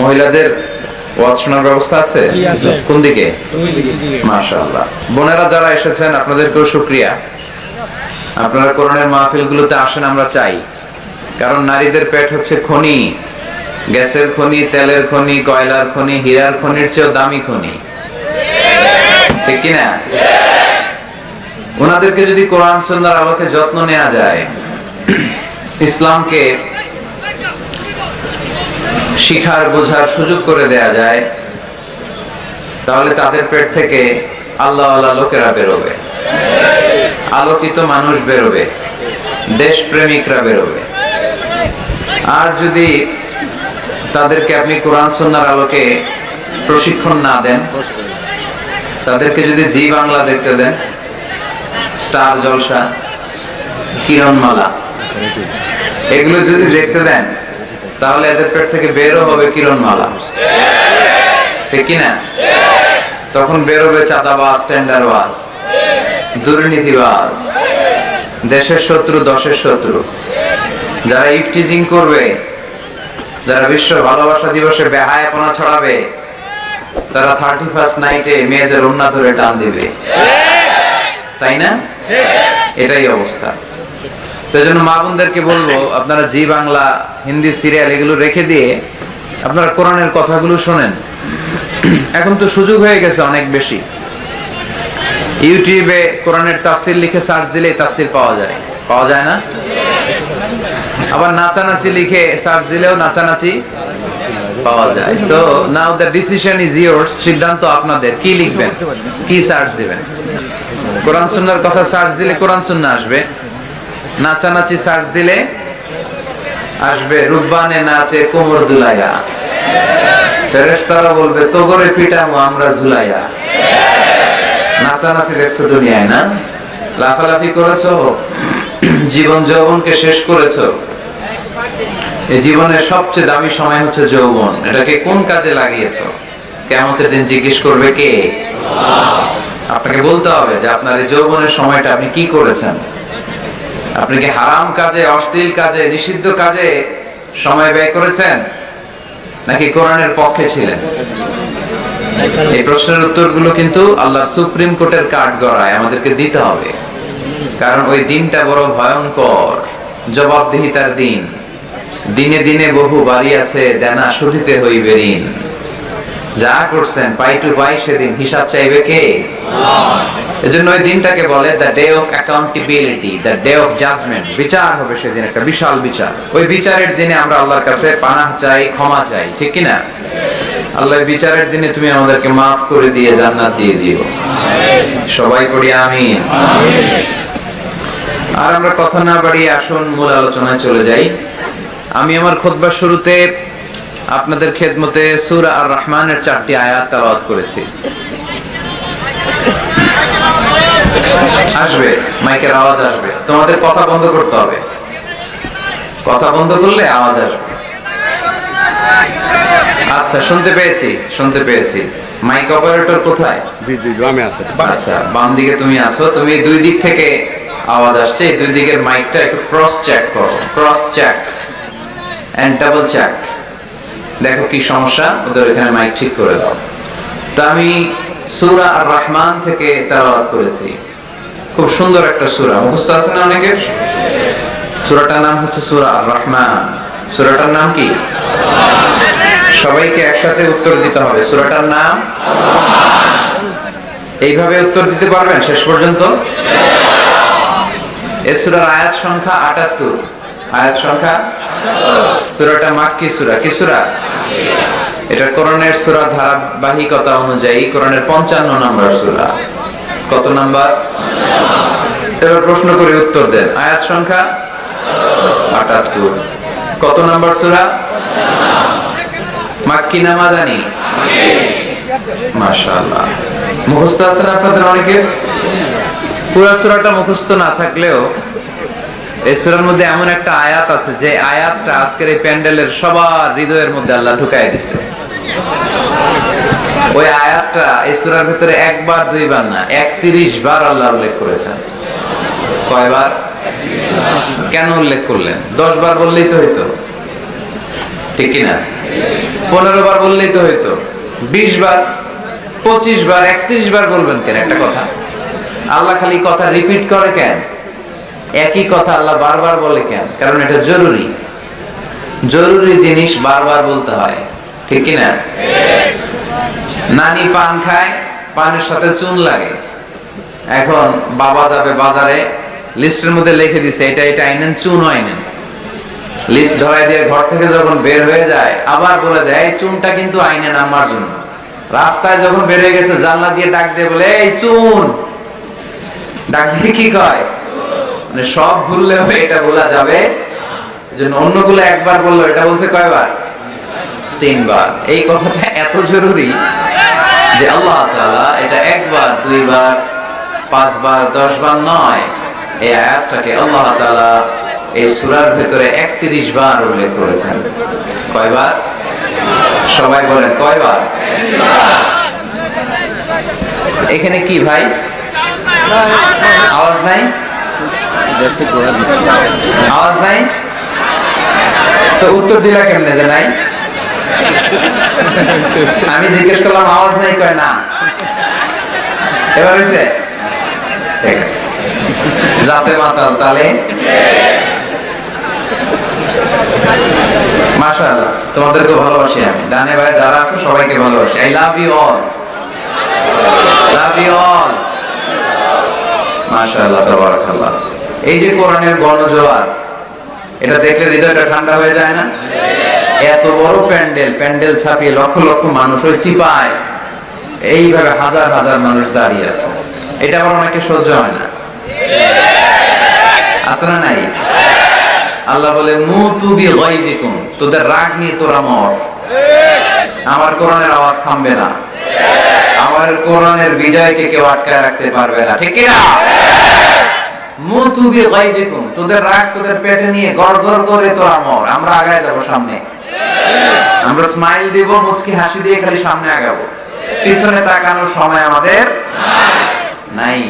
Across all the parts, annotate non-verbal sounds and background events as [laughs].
মহিলাদের ওয়াজ শোনার ব্যবস্থা আছে? কোন দিকে? মাশাআল্লাহ। বোনেরা যারা এসেছেন আপনাদেরকেও শুক্রিয়া। আপনারা কোরআনের মাহফিলগুলোতে আসেন আমরা চাই। কারণ নারীদের পেট হচ্ছে খনি। গ্যাসের খনি তেলের খনি কয়লার খনি হীরার খনির চেয়েও দামি খনি। ঠিক কিনা? ওনাদেরকে যদি কোরআন সুন্দর আলোকে যত্ন নেওয়া যায় ইসলামকে শিখার, বোঝার সুযোগ করে দেয়া যায়, তাহলে তাদের পেট থেকে আল্লাহ আল্লাহ লোকেরা বেরোবে। আলোকিত মানুষ বেরোবে, দেশপ্রেমিকরা বেরোবে। আর যদি তাদেরকে আপনি কোরআন সন্ন্যার আলোকে প্রশিক্ষণ না দেন, তাদেরকে যদি জি বাংলা দেখতে দেন, স্টার জলসা, কিরণমালা, এগুলো যদি দেখতে দেন তাহলে এদের পেট থেকে বেরো হবে কিরণ কিরণমালা। ঠিক কিনা? তখন বেরোবে চাঁদাবাজ, টেন্ডারবাজ, দুর্নীতিবাজ, দেশের শত্রু, দশের শত্রু। যারা ইফটিজিং করবে, যারা বিশ্ব ভালোবাসা দিবসে বেহায়াপনা ছড়াবে, তারা থার্টি ফার্স্ট নাইটে মেয়েদের উন্না টান দিবে। তাই না? এটাই অবস্থা। তো এই জন্য মা বোনদেরকে বলব [laughs] আপনারা জি বাংলা হিন্দি সিরিয়াল এগুলো রেখে দিয়ে আপনারা কোরআনের কথাগুলো শোনেন। এখন তো সুযোগ হয়ে গেছে অনেক বেশি। ইউটিউবে কোরআনের তাফসির লিখে সার্চ দিলেই তাফসির পাওয়া যায়। পাওয়া যায় না? আবার নাচানাচি লিখে সার্চ দিলেও নাচানাচি পাওয়া যায়। So now the decision is yours সিদ্ধান্ত আপনাদের। কি লিখবেন? কি সার্চ দিবেন? কোরআন সুন্নার কথা সার্চ দিলে কোরআন সুন্না আসবে। নাচানাচি সার্চ দিলে আসবে রুব্বানে নাচে কোমর দুলাইয়া। ফেরেশতারা বলবে, তোগরে আমরা নাচানাচি দেখছ দুনিয়ায়, না? লাফালাফি করেছ? জীবন যৌবনকে শেষ করেছ? এই জীবনের সবচেয়ে দামি সময় হচ্ছে যৌবন। এটাকে কোন কাজে লাগিয়েছো? কেমতের দিন জিজ্ঞেস করবে কে? আপনাকে বলতে হবে যে আপনার এই যৌবনের সময়টা আপনি কি করেছেন? আপনি কি হারাম কাজে, অশ্লীল কাজে, নিষিদ্ধ কাজে সময় ব্যয় করেছেন? নাকি কোরআনের পক্ষে ছিলেন? এই প্রশ্নের উত্তরগুলো কিন্তু আল্লাহর সুপ্রিম কোর্টের কাঠ গড়ায় আমাদেরকে দিতে হবে। কারণ ওই দিনটা বড় ভয়ঙ্কর। জবাবদিহিতার দিন। দিনে দিনে বহু বাড়ি আছে, দেনা শুধিতে হইবে ঋণ। যা করছেন, পাই টু পাই সেদিন হিসাব চাইবে কে? এজন্য ওই দিনটাকে বলে the day of accountability the day of judgement বিচার হবে সেদিন, একটা বিশাল বিচার। ওই বিচারের দিনে আমরা আল্লাহর কাছে পানাহ চাই, ক্ষমা চাই, ঠিক কি না আল্লাহ বিচারের দিনে তুমি আমাদেরকে মাফ করে দিয়ে জান্নাত দিয়ে দিও। সবাই করি আমিন। আর আমরা কথা না বাড়িয়ে আসুন, মূল আলোচনায় চলে যাই। আমি আমার খোদবার শুরুতে আপনাদের খেদমতে সূরা আর রহমানের চারটি আয়াত তেলাওয়াত করেছি। আসবে মাইকের আওয়াজ আসবে। তোমাদের কথা বন্ধ করতে হবে। কথা বন্ধ করলে আওয়াজ আসবে। আচ্ছা শুনতে পেয়েছি শুনতে পেয়েছি। মাইক অপারেটর কোথায়? জি জি গ্রামে আছে। আচ্ছা বাম দিকে তুমি আছো তুমি দুই দিক থেকে আওয়াজ আসছে এই দুই দিকের মাইকটা একটু ক্রস চেক করো cross check and double check দেখো কি সমস্যা ওদের এখানে মাইক ঠিক করে দাও। তা আমি সূরা আর রহমান থেকে তেলাওয়াত করেছি। খুব সুন্দর একটা সুরা। মুখস্থ আছে না অনেকের? সুরাটার নাম হচ্ছে সূরা আর রহমান সূরাটার নাম কি? সবাইকে একসাথে উত্তর দিতে হবে। সুরাটার নাম? এইভাবে উত্তর দিতে পারবেন শেষ পর্যন্ত? এ আয়াত সংখ্যা আটাত্তর। আয়াত সংখ্যা? সূরাটা মাক্কি সূরা। কি সূরা? এটা কোরআনের সুরা ধারাবাহিকতা অনুযায়ী কোরআনের পঞ্চান্ন নম্বর সূরা। কত নাম্বার? এবার প্রশ্ন করে উত্তর দেন। আয়াত সংখ্যা আটাত্তর। কত নাম্বার সূরা? মাক্কি না মাদানি? মাশাআল্লাহ। মুখস্থ আছে না আপনাদের অনেকের? পুরো সূরাটা মুখস্থ না থাকলেও এই সূরার মধ্যে এমন একটা আয়াত আছে যে আয়াতটা আজকের এই প্যান্ডেলের সবার হৃদয়ের মধ্যে আল্লাহ ঢুকায় দিছে। ওই আয়াতটা এই সূরার ভিতরে একবার, দুইবার না, একত্রিশ বার আল্লাহ উল্লেখ করেছেন। কয়বার? কেন উল্লেখ করলেন? দশ বার বললেই তো হইতো। ঠিক কিনা? পনেরো বার বললেই তো হইতো। বিশ বার, পঁচিশ বার, একত্রিশ বার বলবেন কেন? একটা কথা। আল্লাহ খালি কথা রিপিট করে কেন? একই কথা আল্লাহ বারবার বলে কেন? কারণ এটা জরুরি। জরুরি জিনিস বারবার বলতে হয়। ঠিক কি না নানি পান খায়, পানের সাথে চুন লাগে। এখন বাবা যাবে বাজারে, লিস্টের মধ্যে লিখে দিছে, এটা এটা আইনেন চুন আইনেন। লিস্ট ধরাই দিয়ে ঘর থেকে যখন বের হয়ে যায়, আবার বলে দেয়, এই চুনটা কিন্তু আইনেন আমার জন্য। রাস্তায় যখন বের হয়ে গেছে, জানলা দিয়ে ডাক দিয়ে বলে, এই চুন। ডাক দিয়ে কি কয়? মানে সব ভুললে এটা বলা যাবে। জন্য অন্যগুলো একবার বলল, এটা বলছে কয়বার? তিনবার। এই কথাটা এত জরুরি যে আল্লাহ তাআলা এটা একবার, দুইবার, পাঁচবার, দশবার নয়। এই আয়াতটাকে আল্লাহ তাআলা এই সূরার ভিতরে 31 বার উল্লেখ করেছেন। কয়বার? সবাই বলেন, কয়বার? এখানে কি ভাই? আওয়াজ নাই? আওয়াজ নাই? তো উত্তর দিলা কেমনে যে নাই? আমি জিজ্ঞেস করলাম, আওয়াজ নাই, কয় না। এবার হয়েছে ঠিক আছে। মাতাল তালে মাশাআল্লাহ তোমাদেরকে ভালোবাসি আমি। ডানে ভাই, যারা আছো, সবাইকে ভালোবাসি। I love you all love you all মাশাআল্লাহ, তাবারাকাল্লাহ। এই যে কোরআনের গণজোয়ার এটা দেখলে হৃদয়টা ঠান্ডা হয়ে যায় না? এত বড় প্যান্ডেল প্যান্ডেল ছাপিয়ে লক্ষ লক্ষ মানুষ ওই চিপায়। এইভাবে হাজার হাজার মানুষ দাঁড়িয়ে আছে। এটা আবার অনেকে সহ্য হয় না। না নাই? আল্লাহ বলে, মুতু বি গায়দিকুম তোদের রাগ নিয়ে তোরা মর। আমার কোরআনের আওয়াজ থামবে না। আমার কোরআনের বিজয়কে কেউ আটকায় রাখতে পারবে না। ঠিক মুতু বি গায়দিকুম তোদের রাগ, তোদের পেটে নিয়ে গড় গড় করে তোরা মর আমরা আগায় যাব সামনে। আমরা স্মাইল দিব, মুচকি হাসি দিয়ে খালি সামনে আগাবো। পিছনে তাকানোর সময় আমাদের নাই।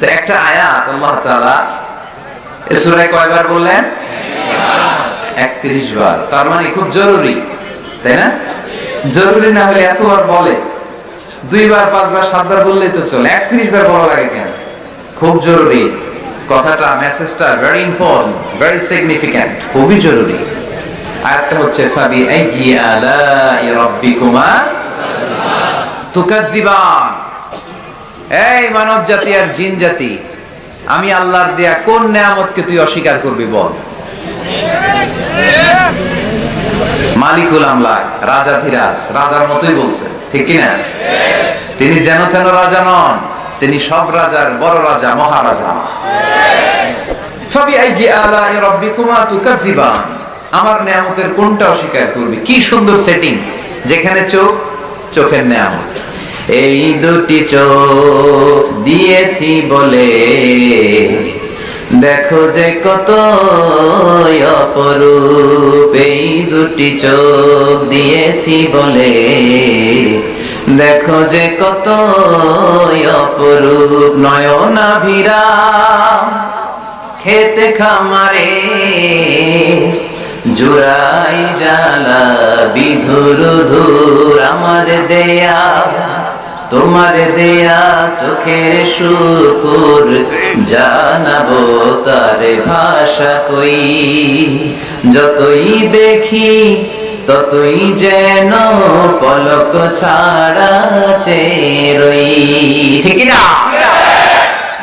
তো একটা আয়াত, আল্লাহ তাআলা কয়বার বললেন? 31 বার। তার মানে খুব জরুরি, তাই না? জরুরি না হলে এতবার বলে। দুইবার, পাঁচবার, সাতবার বললেই তো চলে। 31 বার বলা লাগে কেন? খুব জরুরি। কথাটা মেসেজটা ভেরি ইম্পর্টেন্ট ভেরি সিগনিফিক্যান্ট খুবই জরুরি। আরেকটা হচ্ছে, ফাবি এই মানব জাতি আর জিন জাতি, আমি আল্লাহর দেয়া কোন নেয়ামতকে তুই অস্বীকার করবি বল? মালিকুল আমলাক, রাজা ধীরাজ রাজার মতোই বলছে, ঠিক কি না তিনি যেন তেন রাজা নন তিনি সব রাজার বড় রাজা, মহারাজা। সবই আইজি আলা রব্বিকুমা তুকাজ্জিবান আমার নেয়ামতের কোনটা অস্বীকার করবি? কি সুন্দর সেটিং যেখানে চোখ, চোখের নেয়ামত। এই দুটি চোখ দিয়েছি বলে। দেখো যে কত অপরূপ। এই দুটি চোখ দিয়েছি বলে। দেখো যে কত অপরূপ নয়নাভিরা খেতে খামারে জুড়াই জালা বিধুর ধুর আমার দেয়া। তোমার দেয়া চোখের শুকুর জানাব তার ভাষা কই। যতই দেখি ততই যেন পলক ছাড়া চেরই ঠিক না?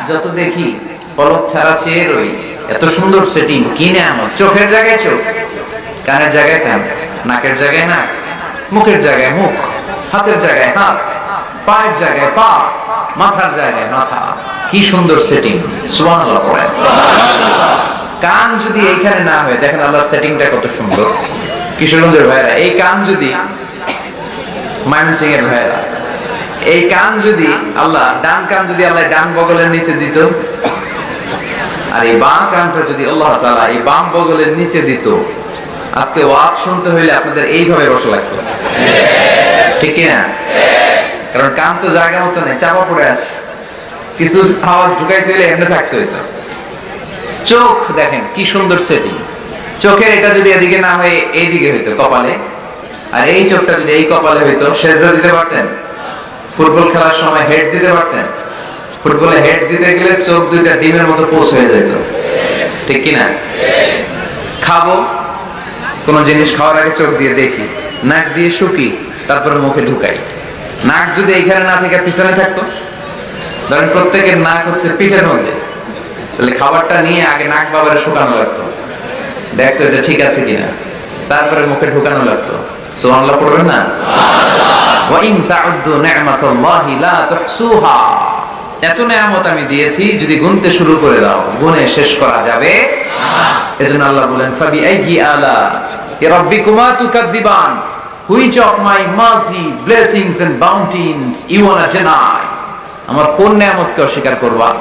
যত দেখি পলক ছাড়া চেয়ে রই। এত সুন্দর সেটিং কিনে আমার চোখের জায়গায় চোখ, কানের জায়গায় কান, নাকের জায়গায় নাক, মুখের জায়গায় মুখ, হাতের জায়গায় হাত, পায়ের জায়গায় পা, মাথার জায়গায় মাথা। কি সুন্দর সেটিং পড়েন কান যদি এইখানে না হয়, দেখেন আল্লাহর সেটিংটা কত সুন্দর। কিশোরগঞ্জের ভাইরা এই কান যদি ময়মনসিং এর ভাইরা এই কান যদি আল্লাহ, ডান কান যদি আল্লাহ ডান বগলের নিচে দিত, আর এই বাম কানটা যদি আল্লাহ তাআলা এই বাম বগলের নিচে দিত, আজকে ওয়াজ শুনতে হইলে আপনাদের এইভাবে বসে লাগতো। ঠিক কি না কারণ কান তো জায়গা মতো নেই, চাপা পড়ে আস কিছু আওয়াজ ঢুকাইতে হইলে এমনি থাকতে হইতো। চোখ দেখেন কি সুন্দর সেটিং। চোখের এটা যদি এদিকে না হয়ে, এইদিকে হইতো কপালে। আর এই চোখটা যদি এই কপালে হইতো, সেজদা দিতে পারতেন? ফুটবল খেলার সময় হেড দিতে পারতেন? ফুটবলে হেড দিতে গেলে চোখ দুইটা ডিমের মতো পোষ হয়ে যেত ঠিক কি না খাব। কোন জিনিস খাওয়ার আগে চোখ দিয়ে দেখি। নাক দিয়ে শুকি, তারপরে মুখে ঢুকাই। নাক যদি এইখানে না থেকে পিছনে থাকতো, ধরেন প্রত্যেকের নাক হচ্ছে পিঠের মধ্যে। তাহলে খাবারটা নিয়ে আগে নাক বাবারে শুকানো লাগতো। দেখতো এটা ঠিক আছে কিনা? তারপরে মুখে ঢুকানো লাগতো। সুবহানাল্লাহ পড়বেন না? ওয়া ইন তাউদ্দু নি'মাতাল্লাহি লা তুহসুহা। এত নেয়ামত আমি দিয়েছি যদি গুনতে শুরু করে দাও গুনে শেষ করা যাবে এজন্য আল্লাহ বলেন ফাবি আইয়ি আলা রাব্বিকুমা তুকাদ্দিবান which of my mercy blessings and bounties you want to deny আমার কোন নেয়ামতকে অস্বীকার করবা?